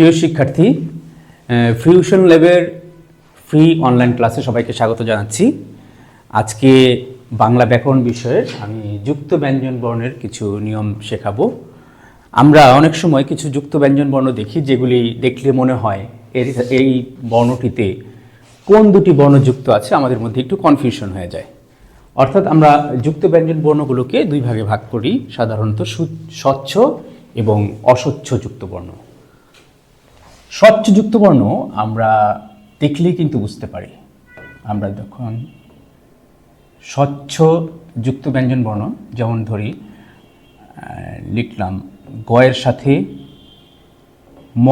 প্রিয় শিক্ষার্থী ফিউশন ল্যাবের ফ্রি অনলাইন ক্লাসে সবাইকে স্বাগত জানাচ্ছি। আজকে বাংলা ব্যাকরণ বিষয়ে আমি যুক্ত ব্যঞ্জন বর্ণের কিছু নিয়ম শেখাবো। আমরা অনেক সময় কিছু যুক্ত ব্যঞ্জন বর্ণ দেখি, যেগুলি দেখলে মনে হয় এর, এই বর্ণটিতে কোন দুটি বর্ণ যুক্ত আছে, আমাদের মধ্যে একটু কনফিউশন হয়ে যায়। অর্থাৎ আমরা যুক্ত ব্যঞ্জন বর্ণগুলোকে দুই ভাগে ভাগ করি, সাধারণত স্বচ্ছ এবং অস্বচ্ছ যুক্ত বর্ণ। স্বচ্ছ যুক্ত বর্ণ আমরা দেখলেই কিন্তু বুঝতে পারি। আমরা যখন স্বচ্ছ যুক্ত ব্যঞ্জন বর্ণ, যেমন ধরি লিখলাম, গয়ের সাথে ম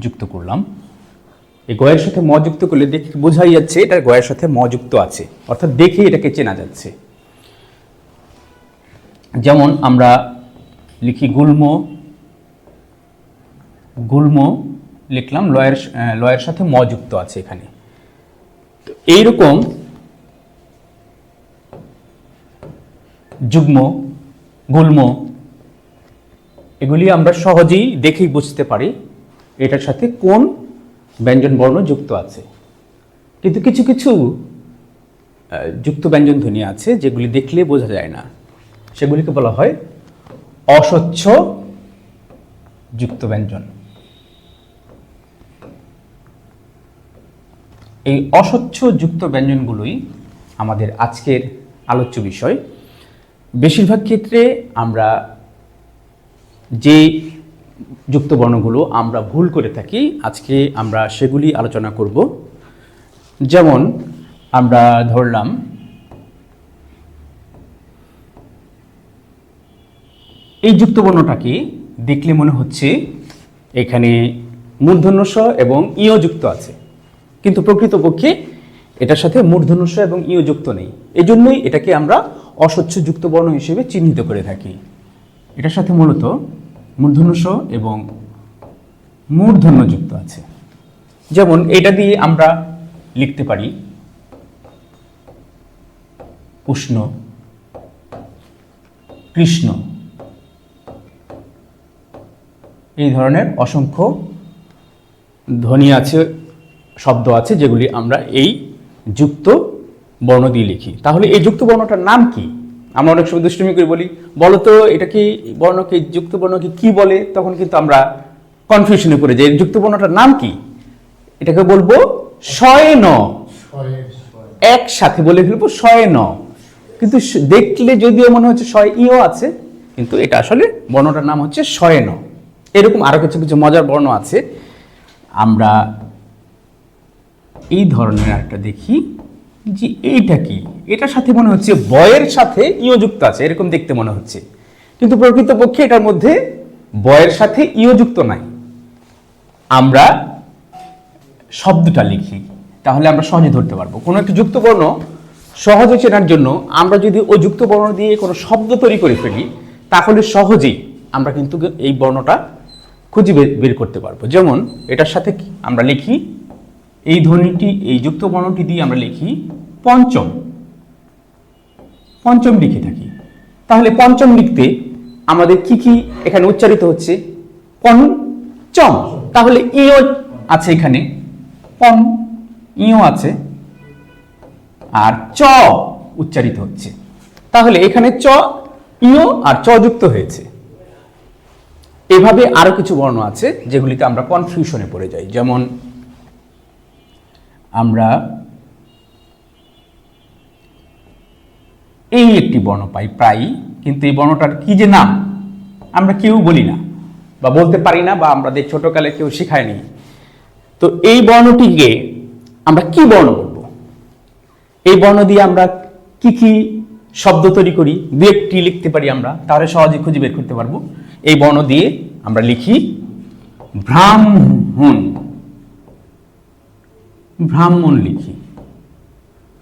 যুক্ত করলাম। এই গয়ের সাথে ম যুক্ত করলে দেখে বোঝাই যাচ্ছে এটা গয়ের সাথে ম যুক্ত আছে। অর্থাৎ দেখে এটাকে চেনা যাচ্ছে। যেমন আমরা লিখি গুল্ম গুল্ম লিখলাম, লয়ের লয়ের সাথে ম যুক্ত আছে এখানে। তো এইরকম যুগ্ম, গুল্ম, এগুলি আমরা সহজেই দেখেই বুঝতে পারি এটার সাথে কোন ব্যঞ্জন বর্ণ যুক্ত আছে। কিন্তু কিছু কিছু যুক্ত ব্যঞ্জন ধ্বনি আছে যেগুলি দেখলে বোঝা যায় না। সেগুলিকে বলা হয় অস্বচ্ছ যুক্ত ব্যঞ্জন। এই অস্বচ্ছ যুক্ত ব্যঞ্জনগুলোই আমাদের আজকের আলোচ্য বিষয়। বেশিরভাগ ক্ষেত্রে আমরা যে যুক্ত বর্ণগুলো আমরা ভুল করে থাকি, আজকে আমরা সেগুলি আলোচনা করব। যেমন আমরা ধরলাম, এই যুক্ত বর্ণটাকে দেখলে মনে হচ্ছে এখানে মূর্ধন্য স এবং ইয় যুক্ত আছে। কিন্তু প্রকৃতপক্ষে এটার সাথে মূর্ধনুষ এবং ইয় যুক্ত নেই। এজন্যই এটাকে আমরা অস্বচ্ছ যুক্ত বর্ণ হিসেবে চিহ্নিত করে থাকি। এটার সাথে মূলত মূর্ধনুষ এবং মূর্ধন্য যুক্ত আছে। যেমন এটা দিয়ে আমরা লিখতে পারি, উষ্ণ, কৃষ্ণ। এই ধরনের অসংখ্য ধ্বনি আছে শব্দ আছে যেগুলি আমরা এই যুক্ত বর্ণ দিয়ে লিখি। তাহলে এই যুক্ত বর্ণটার নাম কি? আমরা অনেক সময় দুষ্টুমি করে বলি, বলো তো, এটা কি বর্ণকে, যুক্ত বর্ণকে কি বলে? তখন কিন্তু আমরা কনফিউশনে পড়ে যাই। যুক্ত বর্ণটার নাম কি? এটাকে বলব শয় ন একসাথে বলে ফেলব শয় ন কিন্তু দেখলে যদিও মনে হচ্ছে শয়, ইও আছে, কিন্তু এটা আসলে বর্ণটার নাম হচ্ছে শয় ন এরকম আরও কিছু কিছু মজার বর্ণ আছে। আমরা এই ধরনের একটা দেখি, যে এইটা কি? এটার সাথে মনে হচ্ছে বয়ের সাথে ইও যুক্ত আছে, এরকম দেখতে মনে হচ্ছে। কিন্তু প্রকৃতপক্ষে এটার মধ্যে বয়ের সাথে ইও যুক্ত নাই। আমরা শব্দটা লিখি, তাহলে আমরা সহজে ধরতে পারব। কোনো একটি যুক্ত বর্ণ সহজে চেনার জন্য আমরা যদি ওই যুক্ত বর্ণ দিয়ে কোনো শব্দ তৈরি করে ফেলি, তাহলে সহজেই আমরা কিন্তু এই বর্ণটা খুঁজে বের করতে পারব। যেমন, এটার সাথে আমরা লিখি এই ধ্বনিটি, এই যুক্ত বর্ণটি দিয়ে আমরা লিখি পঞ্চম। পঞ্চম লিখে থাকি। তাহলে পঞ্চম লিখতে আমাদের কি কি এখানে উচ্চারিত হচ্ছে? পঞ্চম। তাহলে ইও আছে এখানে। পন ইও আছে। আর চ উচ্চারিত হচ্ছে। তাহলে এখানে চ ইও আর চ যুক্ত হয়েছে। এভাবে আরও কিছু বর্ণ আছে যেগুলিতে আমরা কনফিউশনে পড়ে যাই। যেমন আমরা এই একটি বর্ণ পাই প্রায়ই, কিন্তু এই বর্ণটার কি যে নাম, আমরা কেউ বলি না, বা বলতে পারি না, বা আমাদের ছোটকালে কেউ শেখায়নি। তো এই বর্ণটিকে আমরা কি বর্ণ বলব? এই বর্ণ দিয়ে আমরা কি কি শব্দ তৈরি করি? দু একটি লিখতে পারি আমরা, তাহলে সহজে খুঁজে বের করতে পারব। এই বর্ণ দিয়ে আমরা লিখি, ব্রাহ্মণ ব্রাহ্মণ লিখি।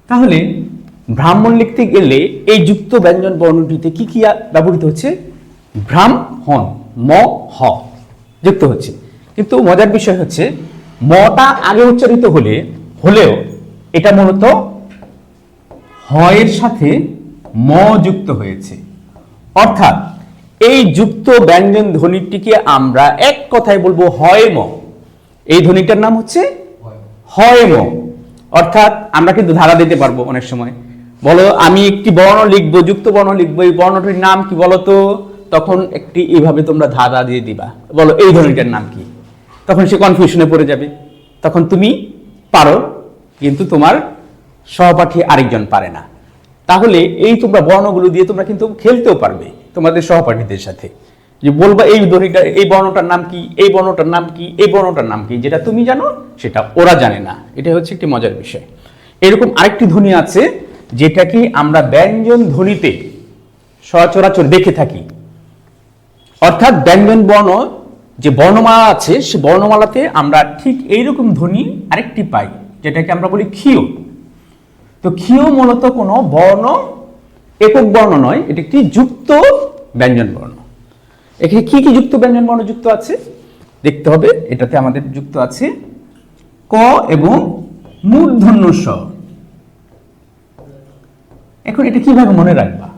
তাহলে ব্রাহ্মণ লিখতে গেলে এই যুক্ত ব্যঞ্জন বর্ণটিতে কি কি ব্যবহৃত হচ্ছে? ব্রাহ্মণ, ম, হ যুক্ত হচ্ছে। কিন্তু মজার বিষয় হচ্ছে, মটা আগে উচ্চারিত হলে, হলেও এটা মূলত হয়ের সাথে ম যুক্ত হয়েছে। অর্থাৎ এই যুক্ত ব্যঞ্জন ধ্বনিটিকে আমরা এক কথায় বলব হয় ম। এই ধ্বনিটার নাম হচ্ছে হয়ম। অর্থাৎ আমরা কিন্তু ধারা দিতে পারব অনেক সময়। বলো, আমি একটি বর্ণ লিখব, যুক্ত বর্ণ লিখব, এই বর্ণটির নাম কি বলো তো? তখন একটি এইভাবে তোমরা ধারা দিয়ে দিবা। বলো, এই ধ্বনিটার নাম কি? তখন সে কনফিউশনে পড়ে যাবে। তখন তুমি পারো, কিন্তু তোমার সহপাঠী আরেকজন পারে না। তাহলে এই তোমরা বর্ণগুলো দিয়ে তোমরা কিন্তু খেলতেও পারবে তোমাদের সহপাঠীদের সাথে। যে বলবা এই ধ্বনিটা এই বর্ণটার নাম কি, এই বর্ণটার নাম কি, এই বর্ণটার নাম কি, যেটা তুমি জানো, সেটা ওরা জানে না। এটা হচ্ছে একটি মজার বিষয়। এরকম আরেকটি ধ্বনি আছে, যেটাকে আমরা ব্যঞ্জন ধ্বনিতে সচরাচর দেখে থাকি। অর্থাৎ ব্যঞ্জন বর্ণ, যে বর্ণমালা আছে, সে বর্ণমালাতে আমরা ঠিক এইরকম ধ্বনি আরেকটি পাই, যেটাকে আমরা বলি ক্ষীয়। তো ক্ষীয় মূলত কোনো বর্ণ, একক বর্ণ নয়, এটি একটি যুক্ত ব্যঞ্জন বর্ণ। এখানে কি কি যুক্ত ব্যঞ্জন বর্ণ যুক্ত আছে? দেখতে হবে, এটাতে আমাদের যুক্ত আছে ক এবং মূর্ধন্য স এখন এটা কীভাবে মনে রাখবা?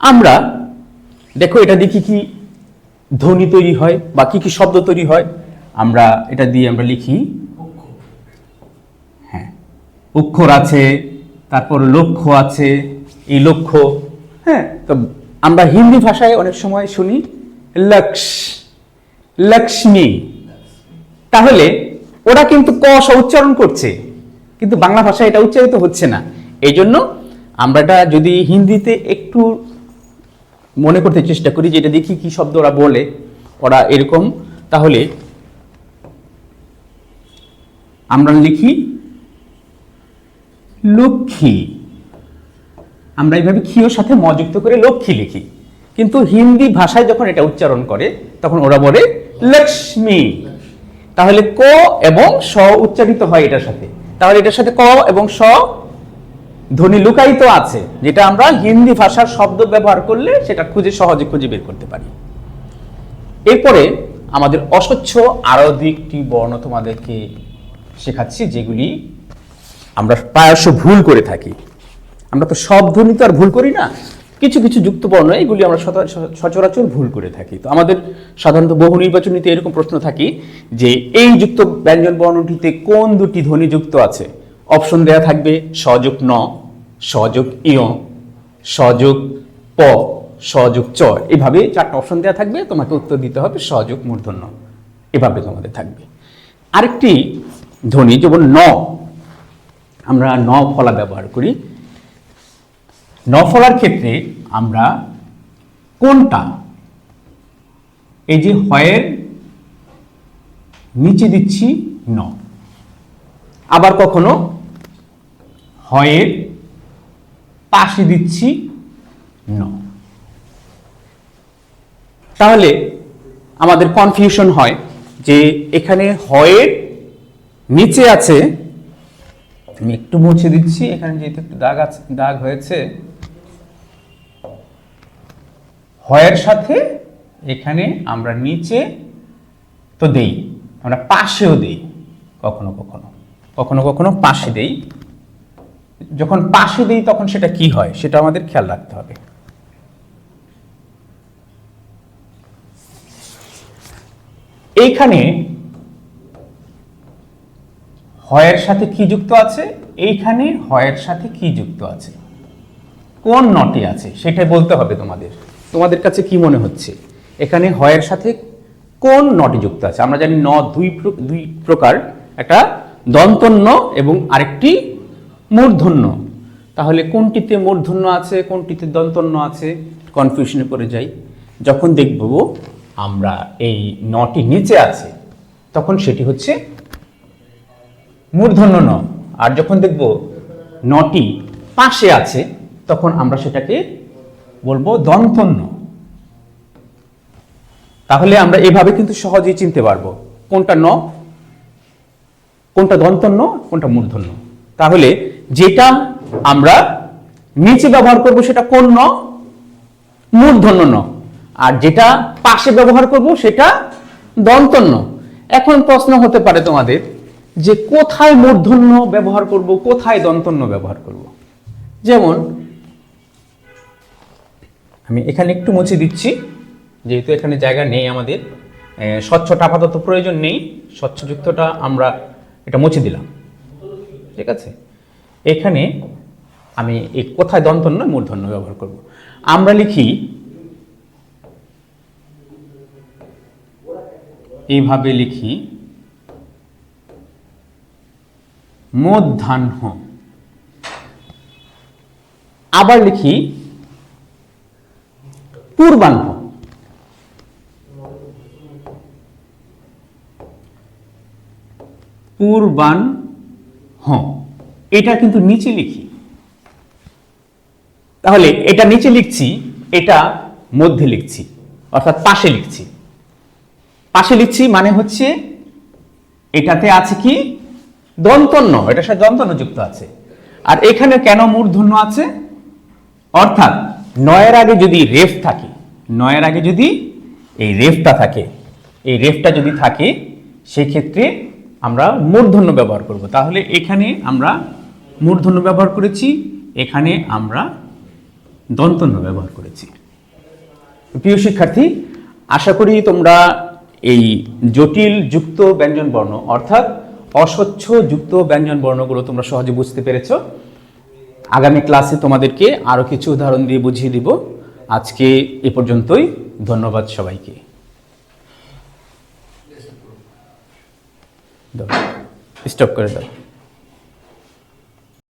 আমরা, দেখো এটা কি কি ধ্বনি তৈরি হয় বা কি কি শব্দ তৈরি হয়, আমরা এটা দিয়ে আমরা লিখি হ্যাঁ অক্ষর আছে, তারপর লক্ষ্য আছে, এই লক্ষ্য হ্যাঁ তো আমরা হিন্দি ভাষায় অনেক সময় শুনি, লক্ষ, লক্ষ্মী। তাহলে ওরা কিন্তু ক উচ্চারণ করছে, কিন্তু বাংলা ভাষায় এটা উচ্চারিত হচ্ছে না। এই জন্য আমরা এটা যদি হিন্দিতে একটু মনে করতে চেষ্টা করি যে এটা দেখি কি শব্দ ওরা বলে, ওরা এরকম, তাহলে আমরা লিখি, লক্ষ্মী। আমরা এইভাবে ক্ষীয়র সাথে মযুক্ত করে লক্ষ্মী লিখি। কিন্তু হিন্দি ভাষায় যখন এটা উচ্চারণ করে, তখন ওরা বলে লক্ষ্মী। তাহলে ক এবং স উচ্চারিত হয় এটার সাথে। তাহলে এটার সাথে ক এবং স ধ্বনি লুকায়িত আছে, যেটা আমরা হিন্দি ভাষার শব্দ ব্যবহার করলে সেটা খুঁজে সহজে খুঁজে বের করতে পারি। এরপরে আমাদের অস্বচ্ছ আরও দুইটি বর্ণ তোমাদেরকে শেখাচ্ছি, যেগুলি আমরা প্রায়শ ভুল করে থাকি। আমরা তো সব ধ্বনি তো আর ভুল করি না। কিছু কিছু যুক্ত বর্ণ এগুলি আমরা সচরাচর ভুল করে থাকি। তো আমাদের সাধারণত বহু নির্বাচনীতে এরকম প্রশ্ন থাকি যে, এই যুক্ত ব্যঞ্জন বর্ণটিতে কোন দুটি ধ্বনি যুক্ত আছে? অপশন দেয়া থাকবে সযোগ ন, সযোগ ইয়, সযোগ প, সযোগ চ। এভাবে চারটা অপশন দেওয়া থাকবে, তোমাকে উত্তর দিতে হবে সযোগ মূর্ধন্য। এভাবে তোমাদের থাকবে। আরেকটি ধ্বনি, যেমন ন, আমরা ন ফলা ব্যবহার করি। ন ফলার ক্ষেত্রে আমরা কোনটা? এই যে হয়ের, নিচে দিচ্ছি ন। আবার কখনো হয়ের, পাশে দিচ্ছি ন। তাহলে আমাদের কনফিউশন হয় যে এখানে হয়ের নিচে আছে, আমি একটু মুছে দিচ্ছি, এখানে যেহেতু একটু দাগ আছে, দাগ হয়েছে হয়ের সাথে এখানে আমরা নিচে তো দেই, আমরা পাশেও দেই, কখনো কখনো। কখনো কখনো পাশে দেই। যখন পাশে দেই তখন সেটা কি হয়, সেটা আমাদের খেয়াল রাখতে হবে। এইখানে হয়ের সাথে কি যুক্ত আছে? এইখানে হয়ের সাথে কি যুক্ত আছে? কোন নটি আছে? সেটাই বলতে হবে তোমাদের। তোমাদের কাছে কি মনে হচ্ছে? এখানে হয়ের সাথে কোন নটি যুক্ত আছে? আমরা জানি ন দুই দুই প্রকার, একটা দন্তন্য এবং আরেকটি মূর্ধন্য। তাহলে কোনটিতে মূর্ধন্য আছে, কোনটিতে দন্তন্য আছে? কনফিউশনে পড়ে যাই। যখন দেখব আমরা এই নটি নিচে আছে, তখন সেটি হচ্ছে মূর্ধন্য ন আর যখন দেখব নটি পাশে আছে, তখন আমরা সেটাকে বলব দন্তন্য তাহলে আমরা এভাবে কিন্তু সহজেই চিনতে পারব কোনটা ন, কোনটা দন্তন্য কোনটা মূর্ধন্য তাহলে যেটা আমরা নিচে ব্যবহার করব সেটা কোন ন মূর্ধন্য ন। আর যেটা পাশে ব্যবহার করব সেটা দন্তন্য এখন প্রশ্ন হতে পারে তোমাদের যে কোথায় মূর্ধন্য ব্যবহার করব, কোথায় দন্তন্য ব্যবহার করব? যেমন আমি এখানে একটু মুছে দিচ্ছি। যেহেতু এখানে জায়গা নেই আমাদের স্বচ্ছটা আপাতত প্রয়োজন নেই। স্বচ্ছযুক্তটা আমরা এটা মুছে দিলাম। ঠিক আছে? এখানে আমি এই কোথায় দন্তন্য মূর্ধন্য ব্যবহার করব। আমরা লিখি, এইভাবে লিখি, মধ্যাহ্ন। আবার লিখি পূর্বাহ্ন পূর্বাহ্ন এটা কিন্তু নিচে লিখি। তাহলে এটা নিচে লিখছি, এটা মধ্যে লিখছি, অর্থাৎ পাশে লিখছি। পাশে লিখছি মানে হচ্ছে এটাতে আছে কি? দন্তন্য, এটার সাথে দন্তন্য যুক্ত আছে। আর এখানে কেন মূর্ধন্য আছে? অর্থাৎ নয়ের আগে যদি রেফ থাকে নয়ের আগে যদি এই রেফটা থাকে, এই রেফটা যদি থাকে, সেক্ষেত্রে আমরা মূর্ধন্য ব্যবহার করব। তাহলে এখানে আমরা মূর্ধন্য ব্যবহার করেছি, এখানে আমরা দন্তন্য ব্যবহার করেছি। প্রিয় শিক্ষার্থী, আশা করি তোমরা এই জটিল যুক্ত ব্যঞ্জন বর্ণ, অর্থাৎ অস্বচ্ছ যুক্ত ব্যঞ্জন বর্ণগুলো তোমরা সহজে বুঝতে পেরেছ। আগামী ক্লাসে তোমাদেরকে আরও কিছু উদাহরণ দিয়ে বুঝিয়ে দিব। আজকে এ পর্যন্তই ধন্যবাদ সবাইকে। স্টপ করে দাও।